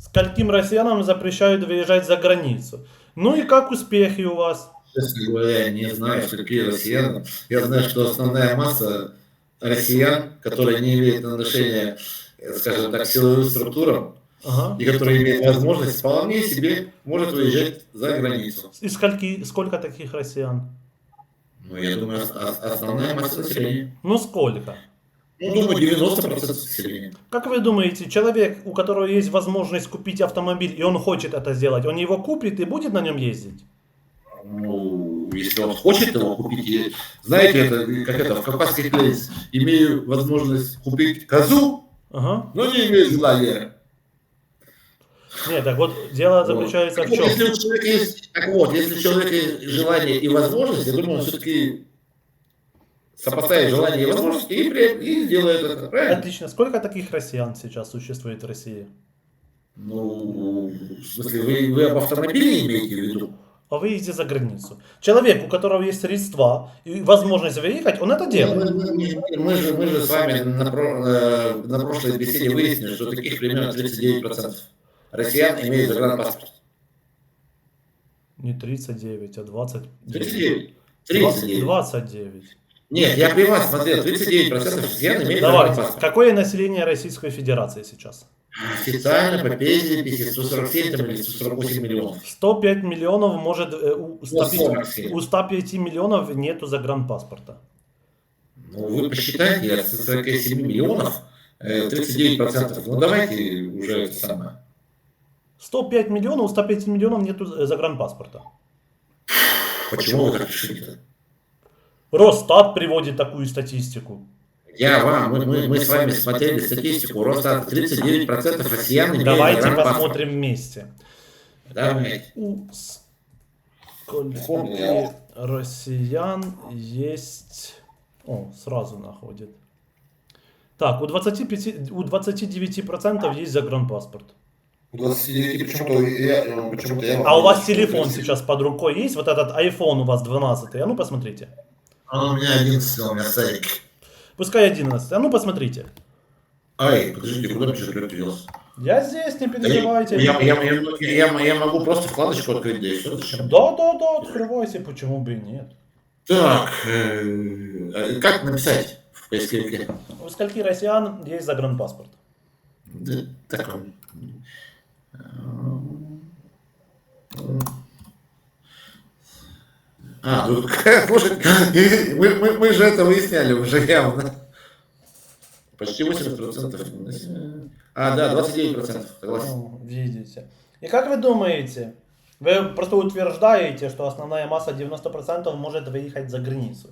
Скольким россиянам запрещают выезжать за границу? Ну и как успехи у вас? Честно говоря, я не знаю, скольки россиян. Я знаю, что основная масса россиян, которые не имеют отношения, скажем так, к силовым структурам, Ага. и которые имеют возможность вполне себе может выезжать за границу. И скольки, сколько таких россиян? Ну, я думаю, ос- ос- основная масса населения. Ну сколько? Ну, думаю, 90% населения. Как вы думаете, человек, у которого есть возможность купить автомобиль, и он хочет это сделать, он его купит и будет на нем ездить? Ну, если он хочет его купить, и- знаете, это как это в кавказских place, имею возможность купить козу, Ага. но не имею желания. Нет, так вот дело заключается Так в вот, чем? Если у человека есть, так вот, если у человека есть желание и возможность, я думаю, он все-таки сопоставит желание и возможность и, при- и сделает это, правильно? Отлично. Сколько таких россиян сейчас существует в России? Ну, в смысле, вы, вы об автомобиле имеете в виду? О выезде за границу. Человек, у которого есть средства и возможность выехать, он это делает. мы- мы- мы же, мы же с вами на, про- э, на прошлой беседе выяснили, что таких примерно 39% россиян имеют загранпаспорт. Не 39, а 29. 39. 39. 29. Нет, я при вас смотрел, 39% россиян имеют Давайте. загранпаспорт. Какое население Российской Федерации сейчас? Официально по переписи 147 там, или 148 миллионов. 105 миллионов может... э, У 105, 147. у 105 миллионов нету загранпаспорта. Ну, вы посчитайте, от 47 миллионов э, 39%. Ну, давайте уже это самое. 105 миллионов, у 105 миллионов нету э, загранпаспорта. Почему вы так решили-то? Росстат приводит такую статистику. Я вам, мы, мы, мы с вами смотрели статистику, Росстат 39% россиян имеют Давайте посмотрим вместе. Давайте. У Помню скольки я. россиян есть... О, сразу находит. Так, у 25, у 29% есть загранпаспорт. 29, почему-то я, э, почему-то я... А у вас телефон сейчас под рукой есть? Вот этот iPhone у вас 12. А ну посмотрите. А у меня 11, у меня садик. Пускай 11. А ну посмотрите. Ай, подождите, куда мне сейчас привез? Я здесь, не переживайте. я, я, я, я- я могу просто вкладочку открыть, да и все, зачем? Да, да, да, открывайте, почему бы и нет. Так, э, как написать в поисковике? У скольки россиян есть загранпаспорт? Да, так он. А, ну, слушай, мы, мы, мы же это выясняли уже явно. Почти 80%. А, да, 29%, согласен. Ну, видите. И как вы думаете, вы просто утверждаете, что основная масса 90% может выехать за границу.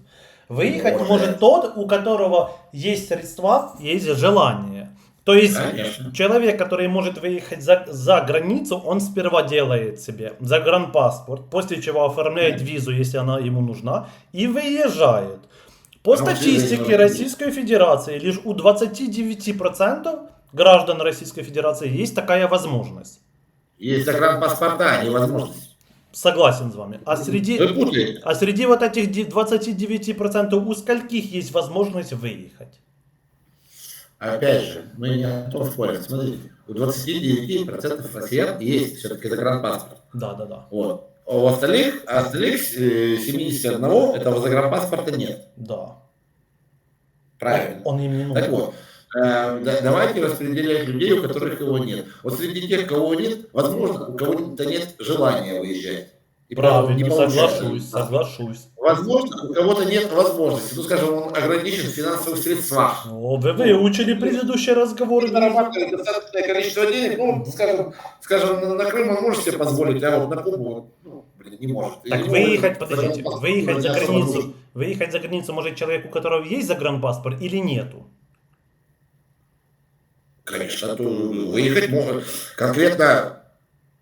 Выехать Может. может тот, у которого есть средства, есть желание. То есть Конечно. человек, который может выехать за, за границу, он сперва делает себе загранпаспорт, после чего оформляет визу, если она ему нужна, и выезжает. По А вот статистике Российской Федерации, лишь у 29% граждан Российской Федерации есть такая возможность. Есть загранпаспорта, невозможность. Согласен с вами. А среди, а среди вот этих де- 29% у скольких есть возможность выехать? Опять же, мы не о том спорим. Смотрите, у 29% россиян есть все-таки загранпаспорт. Да, да, да. Вот. А у остальных, а остальных э, 71 этого загранпаспорта нет. Да. Правильно. Он им не Так нужен. вот, э, да- давайте распределять людей, у которых его нет. Вот среди тех, кого нет, возможно, у кого-то нет желания выезжать. И не Правильно, получается. соглашусь, соглашусь. Возможно, у кого-то нет возможности. Ну, скажем, он ограничен в финансовых средствах. О, вы выучили предыдущие разговоры. И зарабатывает достаточное количество денег, ну, скажем, скажем, на, на Крым он может себе позволить, а вот на Кубу, ну, блин, не может. Так Ему выехать, подождите, выехать за границу, выехать за границу может человек, у которого есть загранпаспорт или нету? Конечно, то выехать может. Конкретно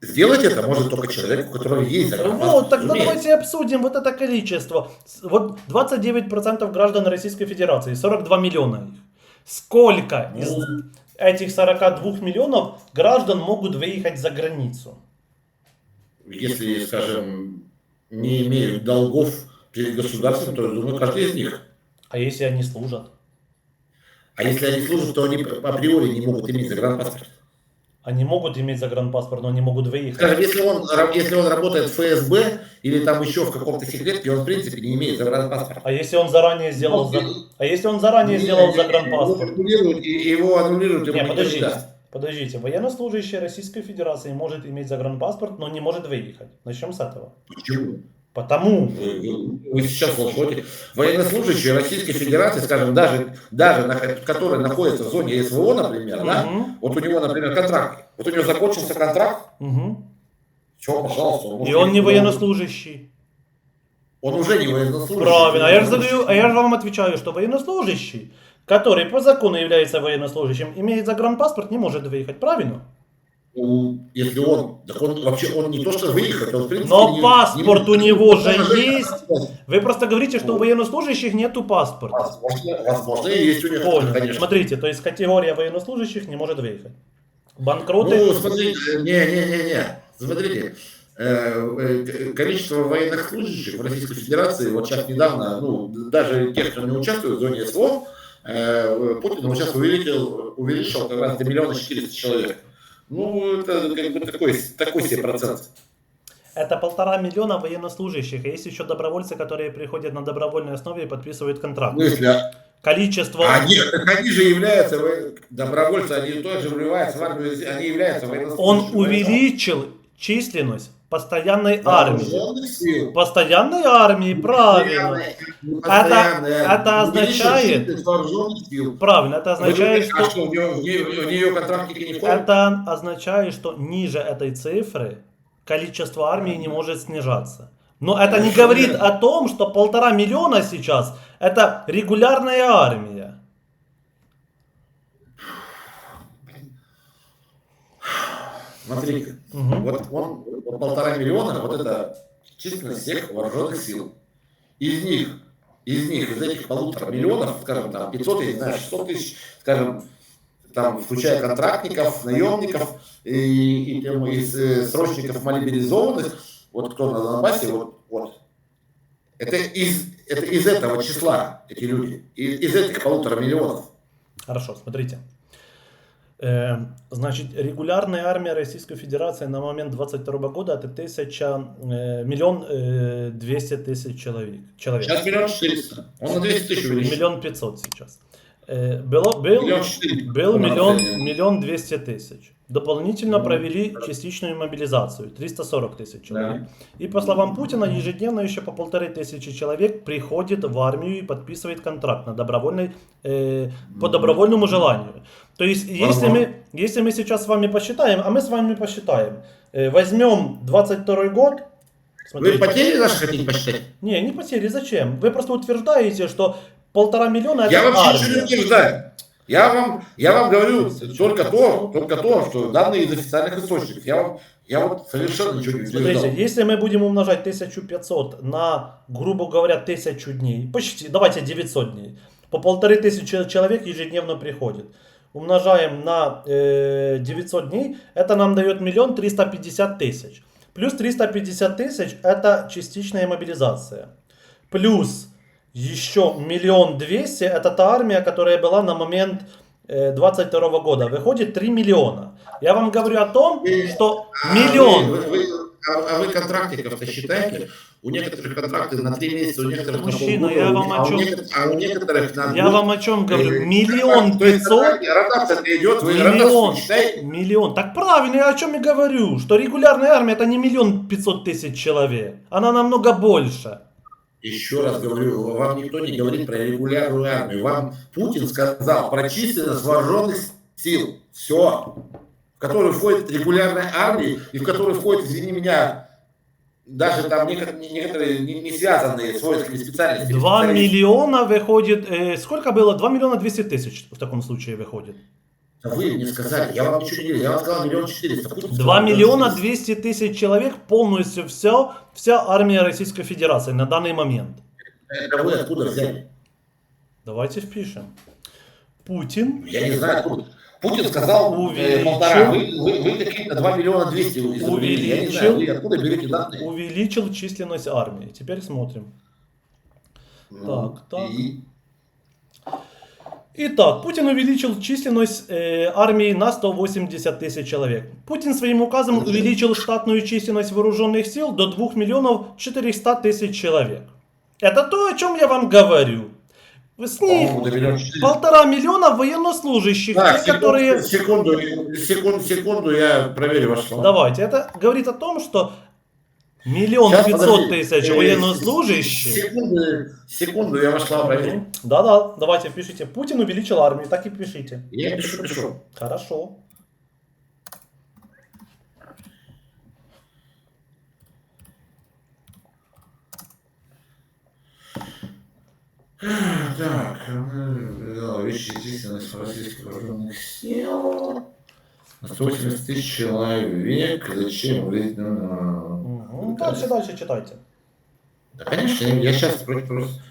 сделать это может только человек, у которого есть загранпаспорт. Вот, тогда Разумеется. давайте обсудим вот это количество. Вот 29% граждан Российской Федерации, 42 миллиона их. Сколько из этих 42 миллионов граждан могут выехать за границу? Если, скажем, не имеют долгов перед государством, то, я думаю, каждый из них. А если они служат? А если они служат, то они априори не могут иметь загранпаспорт. Они могут иметь загранпаспорт, но не могут выехать. Скажем, если он, если он работает в ФСБ или там еще в каком-то секретке, он в принципе не имеет загранпаспорта. А если он заранее сделал... за- А если он заранее Не, сделал не, загранпаспорт? Его аннулируют, его Не, подождите. Подождите, военнослужащий Российской Федерации может иметь загранпаспорт, но не может выехать. Начнем с этого. Почему? Потому, Вы сейчас лжете. Военнослужащие Российской Федерации, скажем, даже, даже нах- которые находятся в зоне СВО, например, да, Мгм. вот у него, например, контракт. Вот у него закончился контракт, Мгм. все, пожалуйста. он и он не военнослужащий. Он уже не военнослужащий. Правильно, а я же задаю, а я же вам отвечаю, что военнослужащий, который по закону является военнослужащим, имеет загранпаспорт, не может выехать, правильно? Ну, Если он, так он вообще, он не то что выехать, он в принципе... Но не- паспорт не- у него же есть. Вы просто говорите, что у военнослужащих нету паспорта. Возможно, возможно, и есть у него, Понял. конечно. Смотрите, то есть категория военнослужащих не может выехать. Банкроты. Ну, смотрите, не-не-не-не, смотрите, э, э, количество военных служащих в Российской Федерации, вот сейчас недавно, ну, даже тех, кто не участвует в зоне СВО, э, Путин сейчас увеличил, увеличил как раз до миллиона четыреста человек. Ну, это как бы такой, такой себе процент. Это полтора миллиона военнослужащих. А есть еще добровольцы, которые приходят на добровольной основе и подписывают контракт. Ну, если а- Количество... они, они же являются во- добровольцы, они тоже вливаются в армию, они являются Он военнослужащими. увеличил численность постоянной армии. Постоянной армии, правильно. Постоянная- это означает-. Правильно, это означает, что... у нее? Это означает, что ниже этой цифры количество армии не может снижаться. Но это не говорит о том, что полтора миллиона сейчас это регулярная армия. Смотрите, Мгм. вот он вот полтора миллиона, вот это численность всех вооруженных сил. Из них, из них, из этих полутора миллионов, скажем, там 500, я не знаю, 600 тысяч, скажем, там, включая контрактников, наемников и, и тем, из э, срочников мобилизованных, вот кто на Донбассе, вот, вот. Это из, это из этого числа эти люди, из, из этих полутора миллионов. Хорошо, смотрите. Э, значит, регулярная армия Российской Федерации на момент 22 года это тысяча, э, миллион э, двести тысяч человек. человек. Сейчас миллион четыреста. Он на 200 тысяч увеличил. Миллион пятьсот сейчас. Было, был, Миллион был миллион, миллион двести тысяч. Дополнительно провели частичную мобилизацию, 340 тысяч человек. Да. И по словам Путина, ежедневно еще по полторы тысячи человек приходит в армию и подписывает контракт на добровольной, э, по добровольному желанию. То есть, если Ага. мы, если мы сейчас с вами посчитаем, а мы с вами посчитаем, э, возьмем 22 год, Вы смотрите, потери наши хотите посчитать? не, не потери, зачем? Вы просто утверждаете, что полтора миллиона это Я вообще армия. ничего не утверждаю. Я вам, я вам говорю только то, только то, что данные из официальных источников. Я вам, я вот совершенно ничего не Смотрите, утверждал. если мы будем умножать 1500 на, грубо говоря, 1000 дней, почти, давайте 900 дней, по полторы тысячи человек ежедневно приходит. Умножаем на э, 900 дней, это нам дает миллион триста пятьдесят тысяч. Плюс 350 тысяч это частичная мобилизация. Плюс еще миллион двести это та армия, которая была на момент э, 22 года. Выходит 3 миллиона. Я вам говорю о том, что А миллион... вы- вы- а, а вы контрактиков-то считаете? У некоторых контракты на 3 месяца, у некоторых Мужчина, на полгода, я вам о а, у чем- а у некоторых на Я вам о чем говорю? Э, Миллион пятьсот? идет, вы Миллион. Миллион. Так правильно, я о чем и говорю. Что регулярная армия это не миллион пятьсот тысяч человек. Она намного больше. Еще раз говорю, вам никто не говорит про регулярную армию. Вам Путин сказал про численность вооруженных сил. Все. В которую входит регулярная армия и в которую входит, извини меня, даже там неко- некоторые не, не связанные с воинскими специальностями. 2 специалисты. миллиона выходит... э, сколько было? 2 миллиона 200 тысяч в таком случае выходит. Вы мне сказали, я вам ничего не говорю, я вам сказал миллион четыреста. Путин 2 сказал миллиона миллион 200 тысяч человек полностью все, вся армия Российской Федерации на данный момент. Это вы откуда взяли? Давайте впишем. Путин Я не знаю откуда. Путин сказал э, Увеличил. полтора, вы, вы, вы какие-то 2 миллиона 200 изобрели. Я не знаю, вы Увеличил. откуда берете данные? увеличил численность армии. Теперь смотрим. Ну, Так, так. и- Итак, Путин увеличил численность э, армии на 180 тысяч человек. Путин своим указом увеличил штатную численность вооруженных сил до 2 миллионов 400 тысяч человек. Это то, о чем я вам говорю. С них полтора миллиона военнослужащих, Так, те, которые... секунду, секунду, секунду, я проверю ваши слова. Давайте, это говорит о том, что миллион пятьсот тысяч Э, военнослужащих... Секунду, секунду, я ваши слова проверю. Да-да, давайте пишите. Путин увеличил армию, так и пишите. Я пишу, пишу. Хорошо. Так, э, вещи численность российских вооруженных сил. 180 тысяч человек. Зачем? Блин, ну, Мгм. Дальше, дальше читайте. Да, конечно, я сейчас против просто.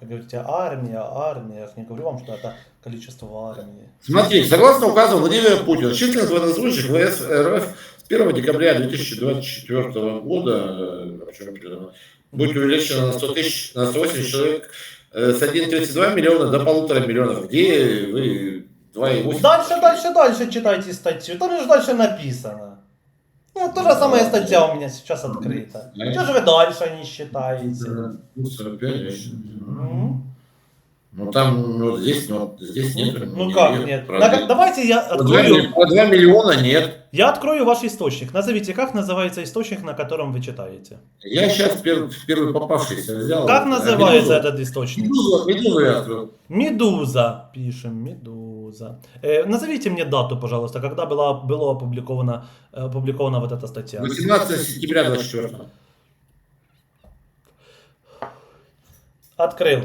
Вы говорите армия, армия. Я же не говорю вам, что это количество армии. Смотрите, согласно указу Владимира Путина, численность военнослужащих ВС РФ с 1 декабря 2024 года э, будет увеличена на 100 тысяч, на 180 человек э, с 1,32 миллиона до полутора миллионов. Где вы 2,8? Дальше, дальше, дальше читайте статью. Там же дальше написано. Ну, та же самая статья у меня сейчас открыта. Что же вы дальше не считаете? Ну, 45, значит. М? Ну там, ну здесь, ну, здесь нет. Ну как нет? Да, давайте я По 2, открою. по 2 миллиона нет. Я открою ваш источник. Назовите, как называется источник, на котором вы читаете? Я сейчас первый, первый попавшийся взял. Как называется этот источник? Медузу, медузу я открыл. Медуза. Пишем, Медуза. Э, назовите мне дату, пожалуйста, когда была, было опубликовано, э, опубликована вот эта статья. 18 сентября 24 Открыл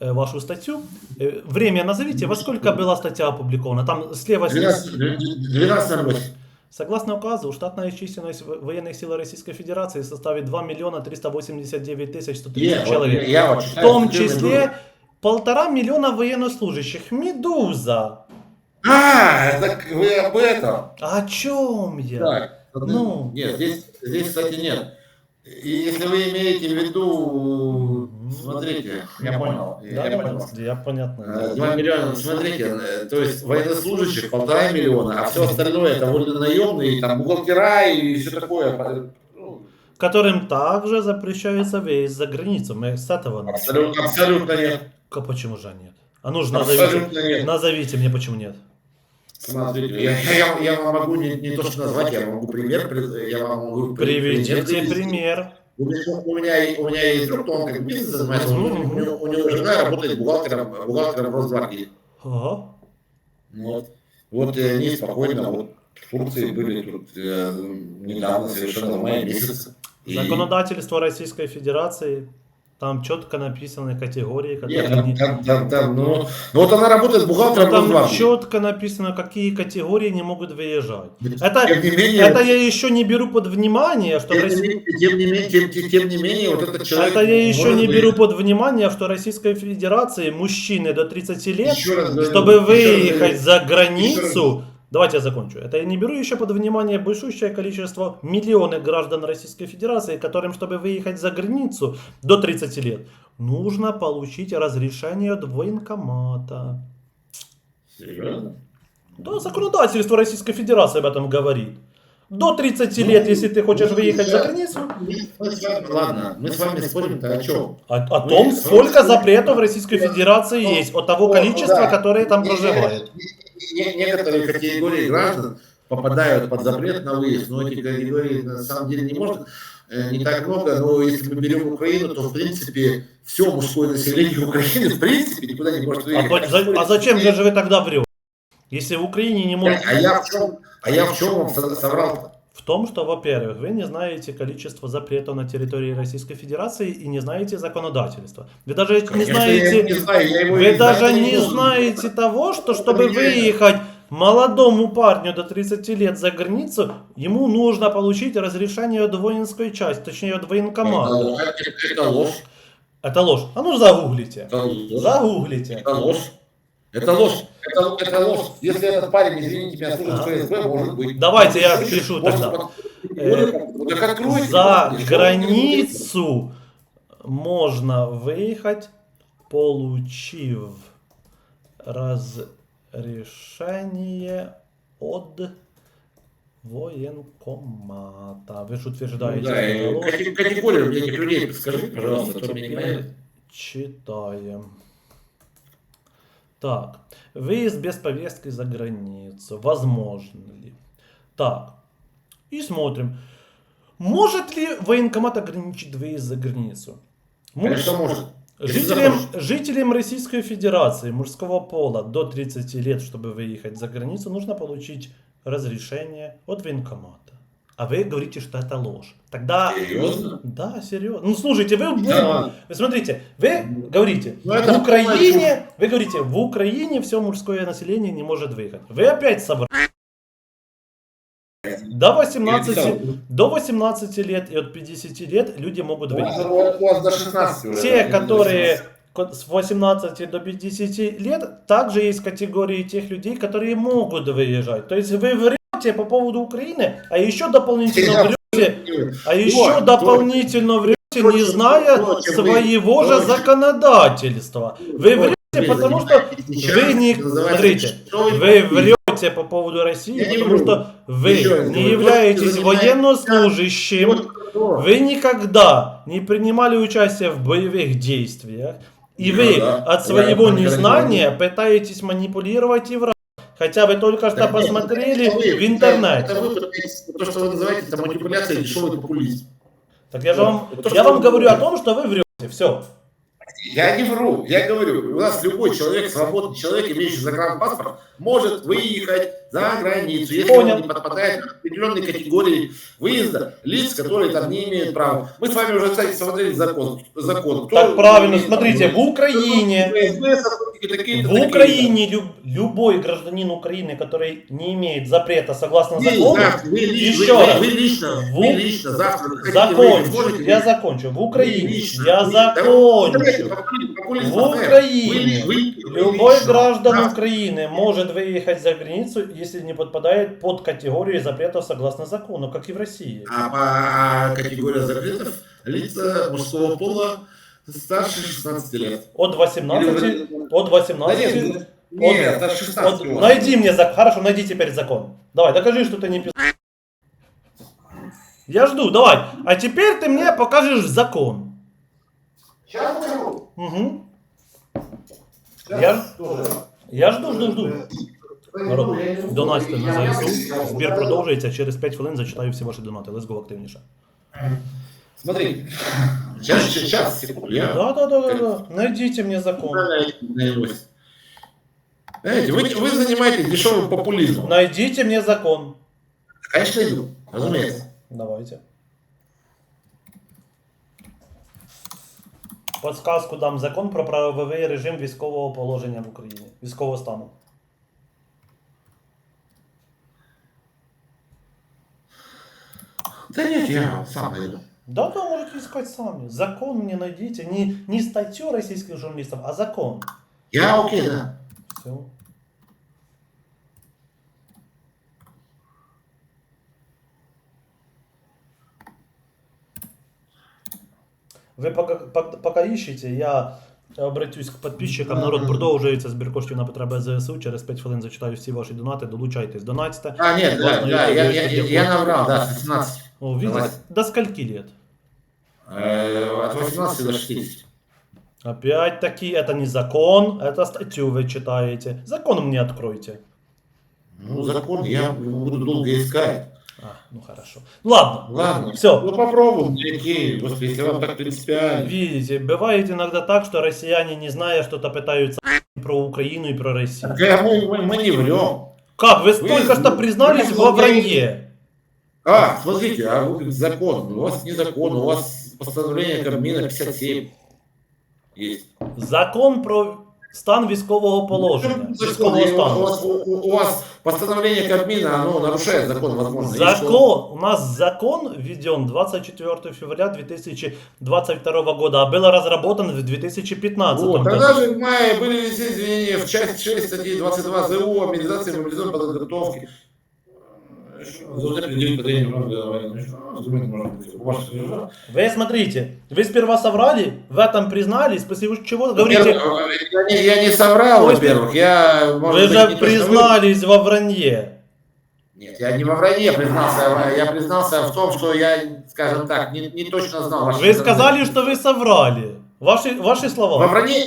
э, вашу статью. Э, время назовите, во сколько была статья опубликована. Там слева... 12 12.08. Согласно указу, штатная численность во- военных сил Российской Федерации составит 2 миллиона 389 тысяч 130 Я, вот, человек. я вот В читаю том числе «Медуза». Полтора миллиона военнослужащих. Медуза. А, это вы об этом. О чем я? Так, Ну. Нет, здесь, здесь, кстати, нет. И если вы имеете в виду, смотрите, я понял, Да, я да, понял. я понятно. Э, 2 миллиона, смотрите, э, то есть военнослужащих полтора миллиона, а все остальное это вроде наемные, там бухгалтера и все такое. ну, Которым также запрещается выезд за границу. Мы с этого. Абсолютно, абсолютно нет. Ка- Почему же нет? А нужно назовите, Абсолютно нет. назовите мне, почему нет. Смотрите, я, я, я вам могу не, не то что назвать, я могу пример, при- я вам могу при- Приведите привести. пример. У меня, у меня, у меня есть друг, он как бизнес занимается, у него, у него- у него жена работает бухгалтером, бухгалтером Росгвардии. Ага. Вот. Вот и они спокойно вот в Турции были тут э, недавно, совершенно в мае месяце. И- Законодательство Российской Федерации. Там четко написаны категории, которые Нет, не- там, там, там, ну, ну вот она работает бухгалтером Там Росгвардии. четко написано, какие категории не могут выезжать. Это, Тем не менее, это я еще не беру под внимание, что тем, тем, не менее, тем, тем- тем не менее, вот этот человек... Это я еще не быть- беру под внимание, что Российской Федерации мужчины до 30 лет, раз чтобы раз выехать говорю, за границу, давайте я закончу. Это я не беру еще под внимание большущее количество миллионы граждан Российской Федерации, которым, чтобы выехать за границу до 30 лет, нужно получить разрешение от военкомата. Серьезно? Да, законодательство Российской Федерации об этом говорит. До 30 лет, если ты хочешь выехать за границу, вами- Ладно, мы с вами спорим-то о чем? о, о том, сколько запретов в Российской Федерации есть, от того Ну, количества, которое там проживает. Не- Некоторые категории граждан попадают под запрет на выезд, но эти категории на самом деле не может э, не так много, но если мы берем Украину, то в принципе все мужское население Украины в принципе никуда не может А, выехать. за- а зачем же вы тогда врете? Если в Украине не может... А я в чем, а я в чем вам со- соврал? В том, что, во-первых, вы не знаете количество запретов на территории Российской Федерации и не знаете законодательства. Вы даже не Конечно, его знаете... не знаю, Вы не даже знаю, не знаете того, что чтобы выехать молодому парню до 30 лет за границу, ему нужно получить разрешение от воинской части, точнее от военкомата. Это, это ложь. Это ложь. А ну загуглите. Это ложь. Загуглите. Это ложь. Это ложь. Это, это ложь. Если этот парень, извините меня, служит в ФСБ, может быть. Давайте я пишу тогда. Э. За границу можно выехать, получив разрешение от военкомата. Вы же утверждаете, Ну Да, категорию мне людей скажи, пожалуйста, кто меня не. Читаем. Так. Выезд без повестки за границу. Возможно ли? Так. И смотрим. Может ли военкомат ограничить выезд за границу? Конечно, может. Жителям, жителям Российской Федерации мужского пола до 30 лет, чтобы выехать за границу, нужно получить разрешение от военкомата. А вы говорите, что это ложь. Тогда... Серьезно? Да, серьезно. Ну, слушайте, вы, Да вы смотрите, вы говорите, Ну, это в Украине, вы говорите, в Украине все мужское население не может выехать. Вы опять собрали. До 18, до 18 лет и от 50 лет люди могут выехать. у вас до 16 уже. Те, которые ко- с 18 до 50 лет, также есть категории тех людей, которые могут выезжать. То есть вы по поводу Украины, а еще дополнительно врете, а еще дополнительно врете, не зная своего же законодательства. Вы врете, потому что вы не... Смотрите, вы врете по поводу России, потому что вы не являетесь военнослужащим, вы никогда не принимали участие в боевых действиях, и вы от своего незнания пытаетесь манипулировать и врать. Хотя вы только что Да нет, посмотрели это вы, в интернете. Это вы то, что вы называете, это манипуляция и дешевый популизм. Так я же вам, то, я вам говорю о том, что вы врете. Все. Я не вру, я говорю, у нас любой человек, свободный человек, имеющий загранпаспорт, может выехать за границу, если Понял. он не подпадает под определенные категории выезда лиц, которые там не имеют права. Мы с вами уже, кстати, смотрели закон. закон. Кто Так правильно, смотрите, в? Украине, в. Украине люб- любой гражданин Украины, который не имеет запрета согласно закону, вы Еще вы- раз. вы лично, В- вы лично завтра выехать, закончу, можете я выехать? закончу. В Украине, лично, я закончу. В. Украине любой лично граждан завтра Украины может выехать за границу, если не подпадает под категорию запретов согласно закону, как и в России. А по категории запретов лица мужского пола старше 16 лет. От 18, от 18, Да нет, Нет, это 16 от- лет. найди мне закон, хорошо, найди теперь закон. Давай, докажи, что ты не писал. Я жду, давай. А теперь ты мне покажешь закон. Сейчас скажу. Угу. Сейчас Я- тоже. Я жду, жду, жду. Народ, Ну, я не буду донатьте говорить, на я ЗСУ. не Збір знаю. продовжується. Через 5 хвилин зачитаю всі ваші донати. Let's go активніше. Смотри, сейчас, сейчас, секунду, я Да, да, да, да, да. Найдите мне закон. наявусь. Знаете, вы, вы занимаетесь дешевым популизмом. Найдите мне закон. Конечно, иду, разумеется. Давайте. Подсказку дам закон про правовий режим військового положення в Україні. Військового стану. Да нет, я сам найду. Да, да, можете искать сами. Закон не найдите. Не, не статью российских журналистов, а закон. Я окей, да. Все. Ви пока, пок- пока ищете, я обратюсь к подписчикам. Народ продовжується збір коштів на потреби ЗСУ. Через 5 хвилин зачитаю всі ваші донати. Долучайтесь, донатьте. А, нет, да, Ладно, да, я- я, я- я, я- я наврал, да, с 18. О, видите, Давайте. до скольки лет? Э, От 18 до 60. Опять таки, это не закон, это статью вы читаете. Закон мне откройте. Ну, закон я буду долго искать. А, ну хорошо. Ладно, Ладно. все. Ну, попробуем найти, господи, если вам так принципиально. Видите, бывает иногда так, что россияне, не зная что-то, пытаются про Украину и про Россию. Так, мы, мы, мы не врем. Как? Вы только что признались вы во вранье. А, смотрите, а вы закон. У вас не закон, у вас постановление Кабмина 57 есть. Закон про стан військового положення. Військового у, вас, у, у вас постановление Кабмина, оно нарушает закон, возможно. Закон, у нас закон введен 24 февраля 2022 года, а был разработан в 2015 Вот, году. тогда же в мае были изменения в части 6 статьи 22 ЗУ о мобилизации и мобилизационной подготовки. Вы смотрите, вы сперва соврали, в этом признались, после чего говорите, Я не, я не соврал, во-первых, я, вы быть, же не то, вы- признались во вранье. Нет, я не во вранье признался, я признался в том, что я, скажем так, не, не точно знал. ваши Вы сказали, что вы соврали. Ваши, ваши Во слова. вранье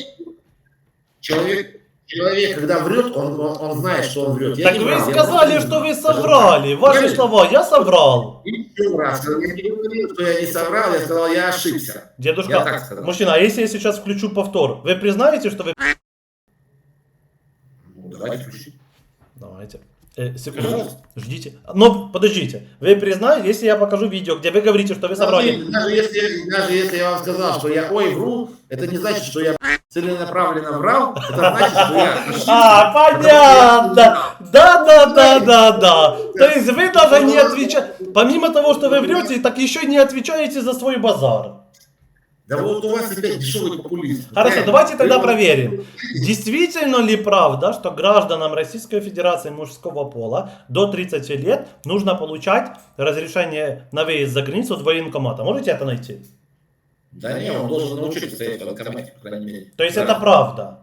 человек, человек, когда врет, он, он, он знает, что он врет. Я Так вы я сказали, просто- что вы соврали. Ваши Я- слова, я соврал. Еще раз, я не говорил, что я не соврал, я сказал, я ошибся. Я Дедушка, так сказал. мужчина, а если я сейчас включу повтор, вы признаете, что вы... Ну, давайте включим. Давайте. Э, секунду. Ждите. Но подождите. Вы признаете, если я покажу видео, где вы говорите, что вы соврали. Даже если, даже если я вам сказал, что я ой вру, это не значит, что я целенаправленно врал, это значит, что я. А, понятно. Да, да, да, да, да. То есть вы даже не отвечаете. Помимо того, что вы врете, так еще не отвечаете за свой базар. Да вот у вас опять дешевый популизм. Хорошо, давайте тогда проверим. Действительно ли правда, что гражданам Российской Федерации мужского пола до 30 лет нужно получать разрешение на выезд за границу от военкомата? Можете это найти? Да не, он должен научиться стоять в военкомате, по крайней мере. То есть Да. это правда.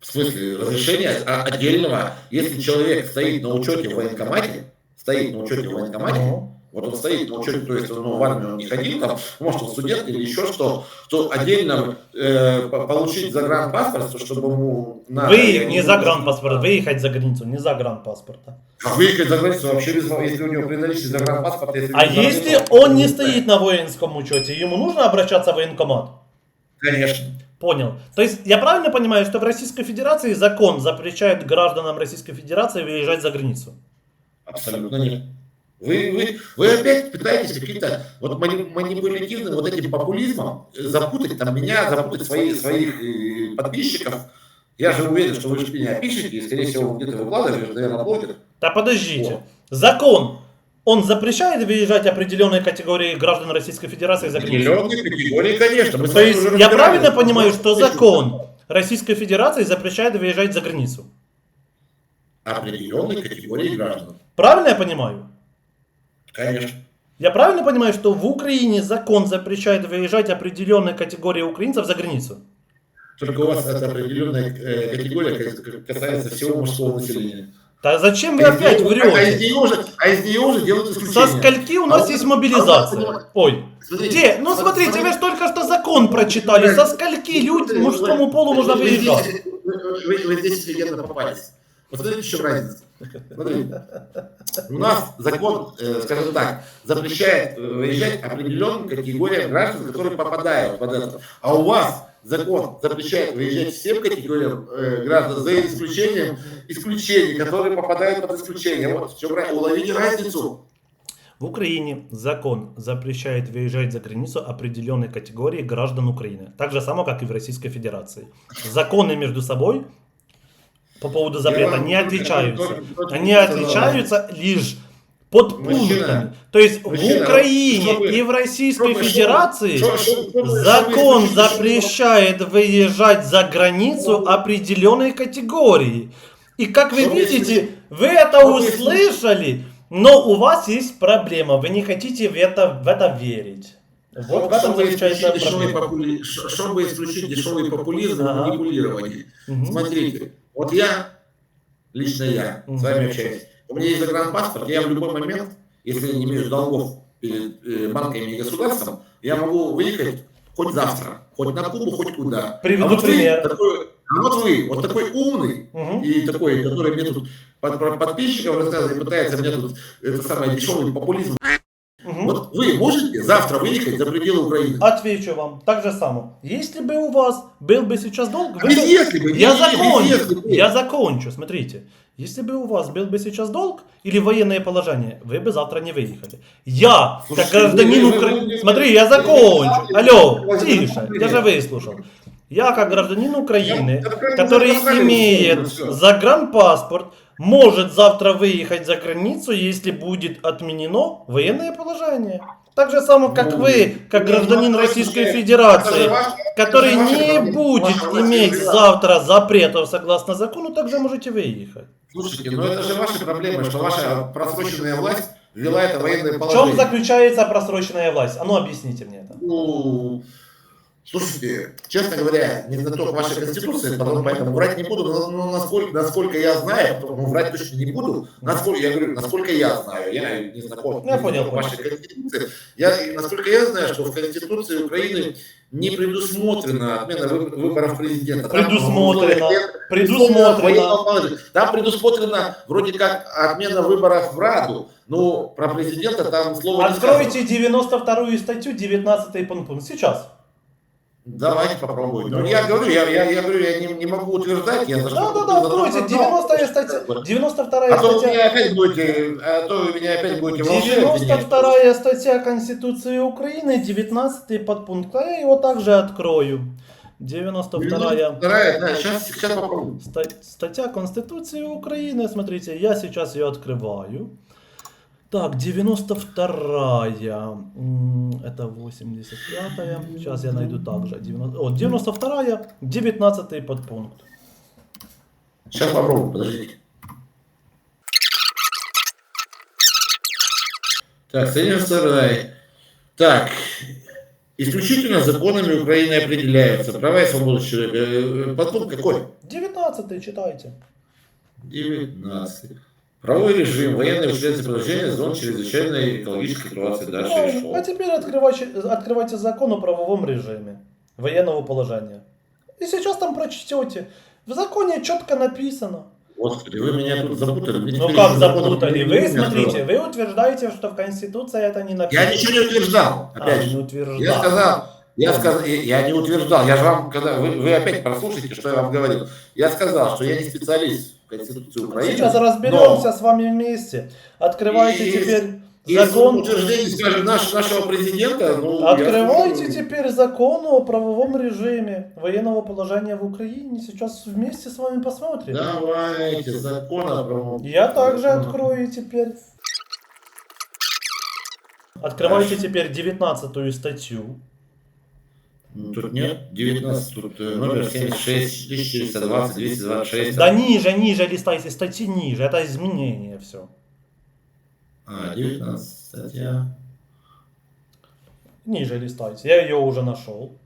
В смысле, разрешение отдельного, если человек стоит на учете в военкомате, стоит на учете в военкомате, Ну. Вот он стоит на учете, то есть ну, в армию он не ходил, там, может он студент или еще что, то отдельно э, по- получить загранпаспорт, чтобы ему надо. Вы не загранпаспорт, выехать за границу, не загранпаспорта. А выехать за границу вообще без если у него при наличии загранпаспорта. Если А если загранпаспорта, он не то- стоит на воинском учете, ему нужно обращаться в военкомат? Конечно. Понял. То есть я правильно понимаю, что в Российской Федерации закон запрещает гражданам Российской Федерации выезжать за границу? Абсолютно нет. Вы, вы, вы опять пытаетесь каким-то вот мани- манипулятивным вот этим популизмом запутать там меня, запутать свои, своих э, подписчиков. Я же уверен, что вы же меня пишете, и, скорее всего, где-то выкладываете, наверное, блогер. Да подождите. Закон, он запрещает выезжать определенной категории граждан Российской Федерации за границу? Определенные категории, конечно. Мы То есть я правильно понимаю, что закон Российской Федерации запрещает выезжать за границу? Определенные категории граждан. Правильно я понимаю? Конечно. Я правильно понимаю, что в Украине закон запрещает выезжать определенной категории украинцев за границу? Только у вас эта определенная э, категория ка- касается всего мужского населения. Да зачем вы А опять нее- А из врете? нее уже, а из нее уже делают Со исключение. скольки у А нас есть а вот мобилизация? понимаете, Ой, Смотрите, где? Ну вот смотрите, вы же только что закон прочитали. Со скольки людям, мужскому полу можно Вы выезжать? Вы, вы- вы здесь офигенно попались. Вот в чем разница. Смотрите. У нас закон, э, скажем так, запрещает э, выезжать определенным категориям граждан, которые попадают под это. А у вас закон запрещает выезжать всем категориям э, граждан, за исключением исключений, которые попадают под исключение. Вот в чем разница. Уловите разницу. В Украине закон запрещает выезжать за границу определенной категории граждан Украины. Так же само, как и в Российской Федерации. Законы между собой по поводу запрета не только Они отличаются лишь под пунктами. То есть в мужчина, Украине что вы- и в Российской Что Федерации что- что- закон запрещает выезжать за границу определенной категории. И как вы видите, вы это услышали, но у вас есть проблема. Вы не хотите в это, в это верить. Вот в этом заключается проблема. Чтобы исключить дешевый популизм манипулирование. Мгм. Смотрите, вот я, лично я, с вами общаюсь, у меня есть загранпаспорт, я в любой момент, если я не имею долгов перед э, банками и государством, я могу выехать хоть завтра, хоть на Кубу, хоть куда. Приведу а вот пример. Вы, такой, а вот вы, вот такой умный, Мгм. и такой, который мне тут под, под- подписчикам рассказывает, пытается мне тут это самое дешевый популизм. Вот вы можете завтра выехать за пределы Украины? Отвечу вам так же само. Если бы у вас был бы сейчас долг, вы бы- если бы, Я не- закончу, если бы. я закончу, смотрите. Если бы у вас был бы сейчас долг или военное положение, вы бы завтра не выехали. Я, Слушайте, как гражданин Украины... Смотри, я закончу. Алло, тише, я же выслушал. Я, как гражданин Украины, который имеет загранпаспорт, может завтра выехать за границу, если будет отменено военное положение. Так же само, как Ну, вы, как ну, гражданин ну, Российской же Федерации, ваш- который ваша не проблема, будет ваша власть иметь выбирает. завтра запретов согласно закону, также можете выехать. Слушайте, ну это же ваши проблемы, что ваша просроченная власть ввела это военное В чем положение. заключается просроченная власть? А ну объясните мне это. Ну, слушайте, честно говоря, не знаток вашей конституции, поэтому врать не буду, но, но насколько, насколько я знаю, ну, врать точно не буду, насколько, я говорю, насколько я знаю, я не знаком Я не понял, вашей конституции, я, насколько я знаю, что в конституции Украины не предусмотрена отмена вы- выборов президента. Там, Предусмотрено. условия Предусмотрено. Там предусмотрена вроде как отмена выборов в Раду, но про президента там слово. Откройте 92 статью, 19 пункт. Сейчас. Давайте попробуем. Ну, я говорю, я, я, я говорю, я не, не могу утверждать, я Да, да, да, то, откройте. что 90 знал. статья. 92 А то вы статья. меня опять будете, а то вы меня опять будете волшебить. 92 статья Конституции Украины, 19 подпункт. А я его также открою. 92 Вторая, да, сейчас, сейчас попробуем. ста- статья Конституции Украины. Смотрите, я сейчас ее открываю. Так, 92-я. М, Это 85-я. Сейчас я найду также. 90 О, 92-я, 19 подпункт. Сейчас попробуем, подождите. Так, Соединенные Штаты. Так, исключительно законами Украины определяются права и свободы человека. Э, Подпункт какой? 19 читайте. 19. Правовой режим, военное учреждение положения зон чрезвычайной экологической ситуации. Дальше Ну, решил. а теперь открывайте, открывайте закон о правовом режиме военного положения. И сейчас там прочтете. В законе четко написано. Господи, вы меня тут запутали. Ну как запутали? Вы не смотрите, вы утверждаете, что в Конституции это не написано. Я ничего не утверждал, А, опять не же. утверждал. Я сказал, я сказал, я не утверждал, я же вам, когда вы, вы опять прослушайте, что я вам говорил. Я сказал, что я не специалист в Конституции Украины. Сейчас разберемся с вами вместе. Открывайте И- теперь И закон. утверждение, скажем, наш- нашего президента, ну, я Открывайте скажу, теперь закон о правовом режиме военного положения в Украине. Сейчас вместе с вами посмотрим. Давайте, закон о правом- Я также открою теперь. Открывайте теперь 19 статью. Тут нет, 19, тут номер 76, 1420, 226. Да ниже, ниже листайте статьи ниже. Это изменение все. А, 19 статья. Ниже листайте. Я ее уже нашел.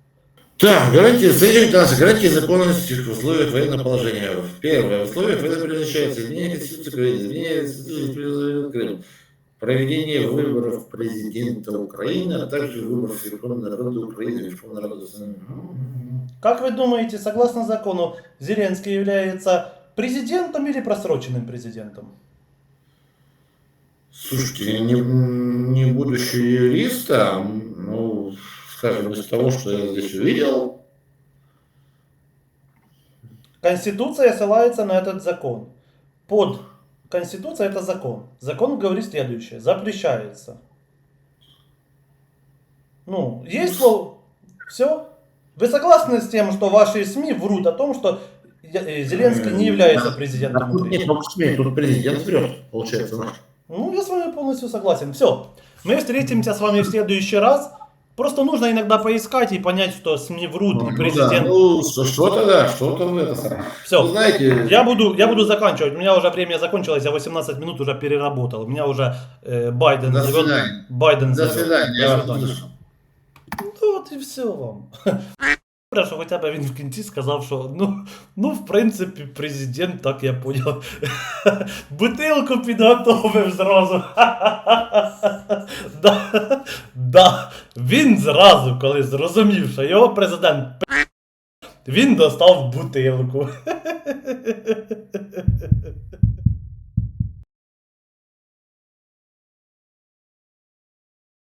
Так, гарантии, статья 19, гарантии законности в условиях военного положения. Первое, в условиях военного предназначается изменение Конституции Украины, изменение Конституции Украины, проведение выборов президента Украины, а также выборов Верховного народа Украины, Верховного народа Как вы думаете, согласно закону, Зеленский является президентом или просроченным президентом? Слушайте, не, не будучи юристом, ну, скажем, из того, что я здесь увидел, Конституция ссылается на этот закон. Под Конституция это закон. Закон говорит следующее. Запрещается. Ну, есть слово. Все. Вы согласны с тем, что ваши СМИ врут о том, что э, Зеленский не является президентом Украины? только СМИ, тут президент врет, получается. наш. Ну, я с вами полностью согласен. Все. Мы встретимся с вами в следующий раз. Просто нужно иногда поискать и понять, что СМИ врут, и Ну, президент... да, ну, что- что-то да, что-то в это самое. Все. Вы знаете, Я буду, я буду заканчивать. У меня уже время закончилось, я 18 минут уже переработал. У меня уже э, Байден До зовет. свидания. Байден До зовет. свидания, До свидания. Ну от і все вам. Добре, що хоча б він в кінці сказав, що ну, ну, в принципі, президент, так я поняв. Бутилку підготовив зразу. да, да. Він зразу, коли зрозумів, що його президент він достав бутилку.